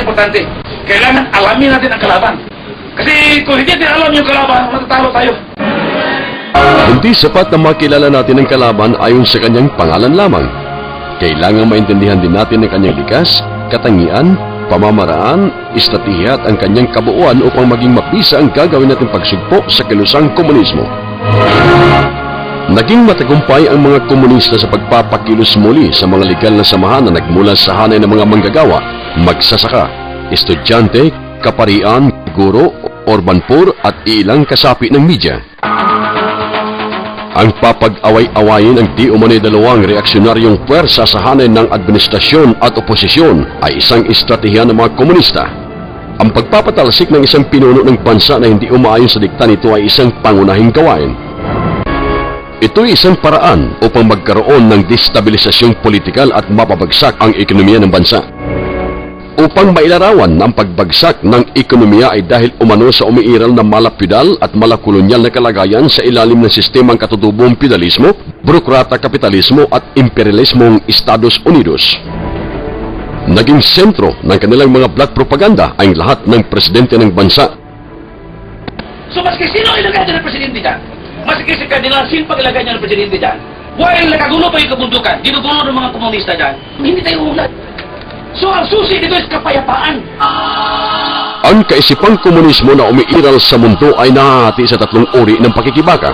importante. Kailangan alamin natin ang kalaban. Kasi kung hindi natin alam yung kalaban, matatalo tayo. Hindi sapat na makilala natin ang kalaban ayon sa kanyang pangalan lamang. Kailangan maintindihan din natin ang kanyang likas, katangian, pamamaraan, estratehiya at ang kanyang kabuuan upang maging mapisa ang gagawin nating pagsugpo sa kilusang komunismo. Naging matagumpay ang mga komunista sa pagpapakilos muli sa mga legal na samahan na nagmula sa hanay ng mga manggagawa, magsasaka, estudyante, kaparian, guro, orbanpur at ilang kasapi ng media. Ang papag-away-awayin ang di umano'y dalawang reaksyonaryong puwersa sa hanay ng administrasyon at oposisyon ay isang estratehiya ng mga komunista. Ang pagpapatalsik ng isang pinuno ng bansa na hindi umaayon sa dikta nito ay isang pangunahing gawain. Ito'y isang paraan upang magkaroon ng destabilisasyong politikal at mapabagsak ang ekonomiya ng bansa. Upang mailarawan ang pagbagsak ng ekonomiya ay dahil umano sa umiiral na malapidal at malakolonyal na kalagayan sa ilalim ng sistemang katutubong feudalismo, burokrata kapitalismo at imperialismong Estados Unidos. Naging sentro ng kanilang mga black propaganda ay lahat ng presidente ng bansa So maski sino ilagay dyan ng presidente dyan? Maski si Kardinal Sin pag ilagay niya ng presidente dyan. While nakagulo pa yung kabundukan, ginugulo ng mga komunista dyan, hindi tayo umunlad. So ang susi dito is kapayapaan. Ang kaisipang komunismo na umiiral sa mundo ay nahahati sa tatlong uri ng pakikibaka.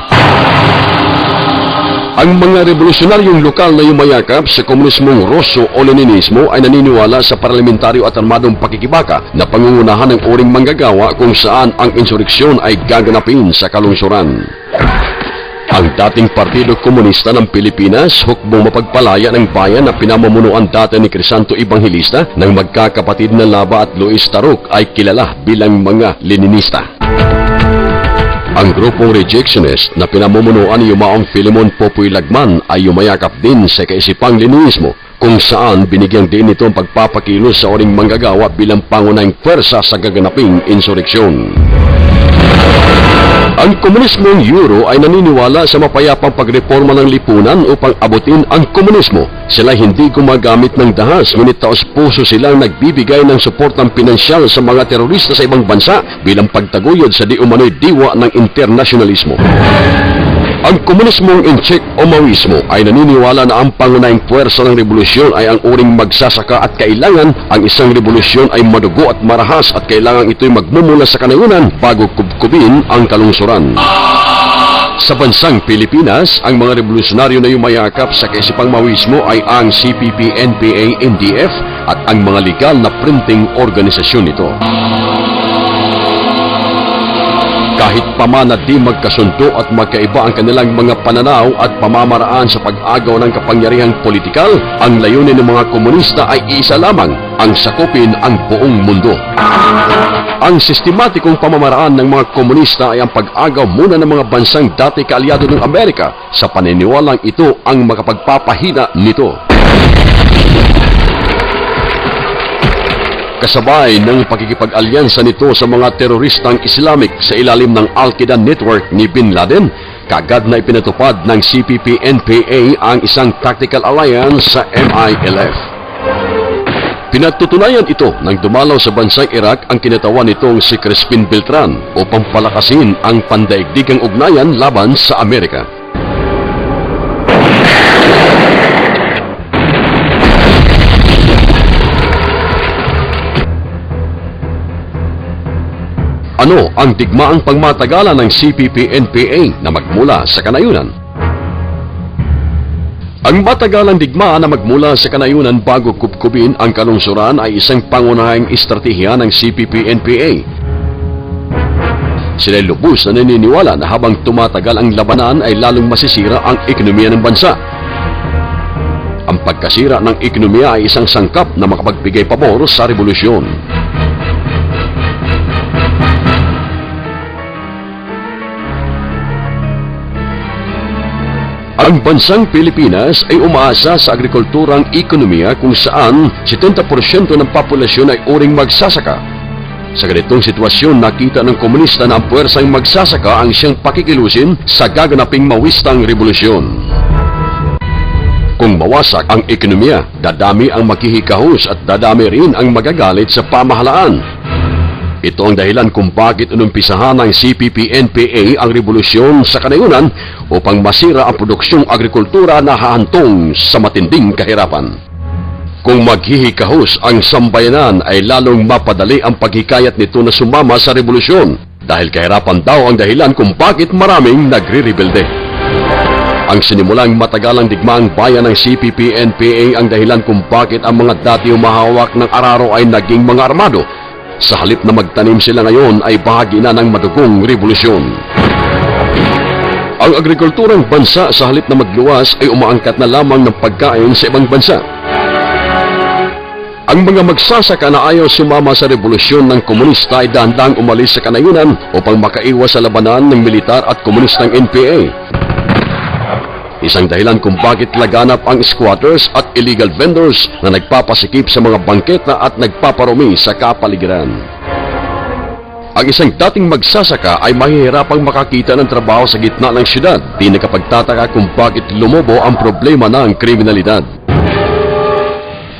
Ang mga revolusyonaryong lokal na yumayakap sa komunismong Ruso o Leninismo ay naniniwala sa parlamentaryo at armadong pakikibaka na pangungunahan ng uring manggagawa kung saan ang insureksyon ay gaganapin sa kalungsuran. Ang dating Partido Komunista ng Pilipinas hukbong mapagpalaya ng bayan na pinamumunuan dati ni Crisanto Evangelista ng magkakapatid na Laba at Luis Taruk ay kilala bilang mga Leninista. Ang grupong rejectionist na pinamumunuan ni Yumaong Filimon Popoy Lagman ay yumayakap din sa kaisipang Leninismo kung saan binigyang din ito ang pagpapakilos sa oring manggagawa bilang pangunahing pwersa sa gaganaping insureksyon. Ang komunismong Euro ay naniniwala sa mapayapang pagreforma ng lipunan upang abutin ang komunismo. Sila hindi gumagamit ng dahas, ngunit taos puso silang nagbibigay ng suportang pinansyal sa mga terorista sa ibang bansa bilang pagtaguyod sa di umano'y diwa ng internasyonalismo. Ang komunismong incheck o Maoismo ay naniniwala na ang pangunahing puwersa ng revolusyon ay ang uring magsasaka at kailangan ang isang revolusyon ay madugo at marahas at kailangan ito'y magmumula sa kanayunan bago kubkubin ang kalungsuran. Sa bansang Pilipinas, ang mga revolusyonaryo na yumayakap sa kaisipang Maoismo ay ang CPP, NPA, NDF at ang mga legal na printing organisasyon nito. Kahit pa man na di magkasundo at magkaiba ang kanilang mga pananaw at pamamaraan sa pag-agaw ng kapangyarihang politikal, ang layunin ng mga komunista ay isa lamang, ang sakupin ang buong mundo. Ang sistematikong pamamaraan ng mga komunista ay ang pag-agaw muna ng mga bansang dati kaalyado ng Amerika sa paniniwalang ito ang makapagpapahina nito. Kasabay ng pakikipag-alyansa nito sa mga teroristang Islamic sa ilalim ng Al-Qaeda Network ni Bin Laden, kagad na ipinatupad ng CPP-NPA ang isang tactical alliance sa MILF. Pinatutunayan ito nang dumalaw sa bansang Iraq ang kinatawan nitong si Crispin Beltran upang palakasin ang pandaigdigang ugnayan laban sa Amerika. Ano ang digmaang pangmatagalan ng CPP-NPA na magmula sa kanayunan? Ang matagalang digmaan na magmula sa kanayunan bago kupkubin ang kalungsuran ay isang pangunahing estratehiya ng CPP-NPA. Sila lubos na naniniwala na habang tumatagal ang labanan ay lalong masisira ang ekonomiya ng bansa. Ang pagkasira ng ekonomiya ay isang sangkap na makapagbigay pabor sa revolusyon. Ang bansang Pilipinas ay umaasa sa agrikulturang ekonomiya kung saan 70% ng populasyon ay uring magsasaka. Sa ganitong sitwasyon, nakita ng komunista na ang puwersang magsasaka ang siyang pakikilusin sa gaganaping mawistang revolusyon. Kung mawasak ang ekonomiya, dadami ang maghihikahos at dadami rin ang magagalit sa pamahalaan. Ito ang dahilan kung bakit inumpisahan ng CPP-NPA ang revolusyon sa kanayunan upang masira ang produksyong agrikultura na hahantong sa matinding kahirapan. Kung maghihikahos ang sambayanan ay lalong mapadali ang paghikayat nito na sumama sa revolusyon dahil kahirapan daw ang dahilan kung bakit maraming nagre-rebelde. Ang sinimulang matagalang digmaang bayan ng CPP-NPA ang dahilan kung bakit ang mga dati umahawak ng araro ay naging mga armado. Sa halip na magtanim sila ngayon ay bahagi na ng madugong revolusyon. Ang agrikulturang bansa sa halip na magluwas ay umaangkat na lamang ng pagkain sa ibang bansa. Ang mga magsasaka na ayaw sumama sa revolusyon ng komunista ay dahandang umalis sa kanayunan upang makaiwas sa labanan ng militar at komunistang NPA. Isang dahilan kung bakit laganap ang squatters at illegal vendors na nagpapasikip sa mga bangketa at nagpaparumi sa kapaligiran. Ang isang dating magsasaka ay mahihirapang makakita ng trabaho sa gitna ng syudad. Di nakapagtataka kung bakit lumobo ang problema ng kriminalidad.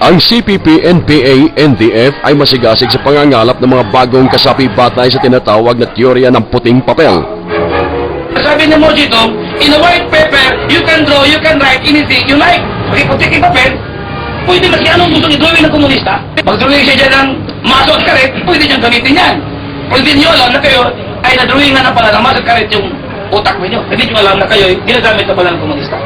Ang CPP, NPA, NDF ay masigasig sa pangangalap ng mga bagong kasapi batay sa tinatawag na teorya ng puting papel. Sabi ni Mojito, in a white paper, you can draw, you can write anything you like. Okay, kung tingin papel, pwede mas anong gusto ni drawing ng komunista. Mag-drawing siya dyan ng maso at karet, pwede niyang gamitin yan. Kung hindi niyo alam na kayo ay na-drawing na ng pala ng maso at karet yung utak niyo. Hindi niyo alam na kayo ay ginagamit na pala ng komunista.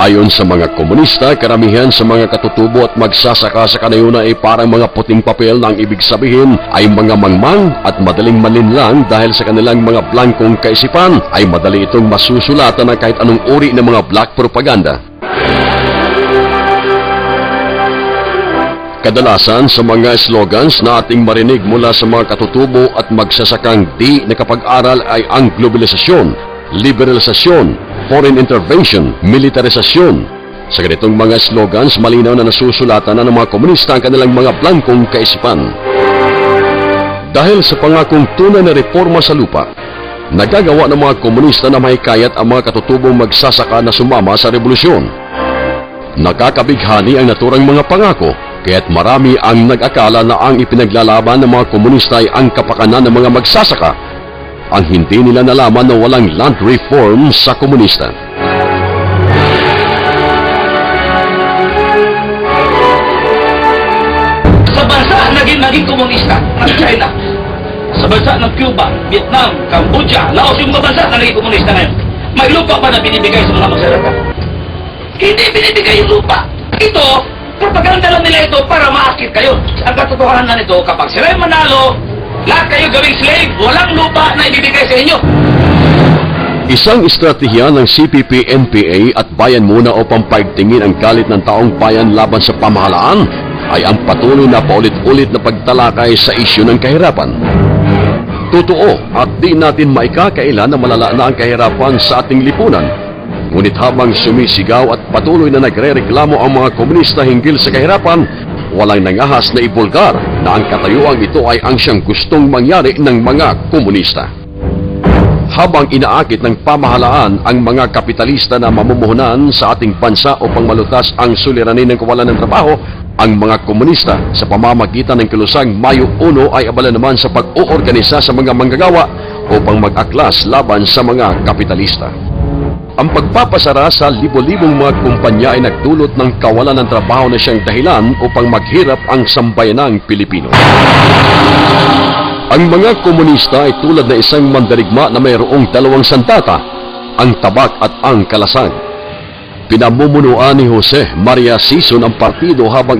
Ayon sa mga komunista, karamihan sa mga katutubo at magsasaka sa kanayuna ay parang mga puting papel na ang ibig sabihin ay mga mangmang at madaling malinlang dahil sa kanilang mga blankong kaisipan ay madali itong masusulatan ng kahit anong uri ng mga black propaganda. Kadalasan sa mga slogans na ating marinig mula sa mga katutubo at magsasakang di nakapag-aral ay ang globalisasyon, liberalisasyon, foreign intervention, militarisasyon. Sa ganitong mga slogans, malinaw na nasusulatan na ng mga komunista ang kanilang mga blankong kaisipan. Dahil sa pangakong tunay na reforma sa lupa, nagagawa ng mga komunista na mahikayat ang mga katutubong magsasaka na sumama sa revolusyon. Nakakabighani ang naturang mga pangako, kaya't marami ang nag-akala na ang ipinaglalaban ng mga komunista ay ang kapakanan ng mga magsasaka. Ang hindi nila nalaman na walang land reform sa komunista. Sa bansa naging naging komunista ng China, sa bansa ng Cuba, Vietnam, Cambodia, Laos, yung mga bansa na naging komunista ngayon, may lupa pa na binibigay sa mga magsasaka. Hindi binibigay yung lupa. Ito, propaganda lang nila ito para maakit kayo. Ang katotohanan nito, kapag sila yung manalo, lahat kayo gawing slave, walang lupa na ibibigay sa inyo. Isang estratehiya ng CPP-NPA at Bayan Muna upang paigtingin ang galit ng taong bayan laban sa pamahalaan ay ang patuloy na paulit-ulit na pagtalakay sa isyu ng kahirapan. Totoo at di natin maikakaila na malala na ang kahirapan sa ating lipunan. Ngunit habang sumisigaw at patuloy na nagre-reklamo ang mga komunista hinggil sa kahirapan, walang nangahas na ibulgar na ang katayuan ito ay ang siyang gustong mangyari ng mga komunista. Habang inaakit ng pamahalaan ang mga kapitalista na mamumuhunan sa ating bansa upang malutas ang suliranin ng kawalan ng trabaho, ang mga komunista sa pamamagitan ng kilusang Mayo 1 ay abala naman sa pag-oorganisa sa mga manggagawa upang mag-aklas laban sa mga kapitalista. Ang pagpapasara sa libo-libong mga kumpanya ay nagdulot ng kawalan ng trabaho na siyang dahilan upang maghirap ang sambayanang Pilipino. Ang mga komunista ay tulad na isang mandarigma na mayroong dalawang sandata, ang tabak at ang kalasag. Pinamumunuan ni Jose Maria Sison ang partido habang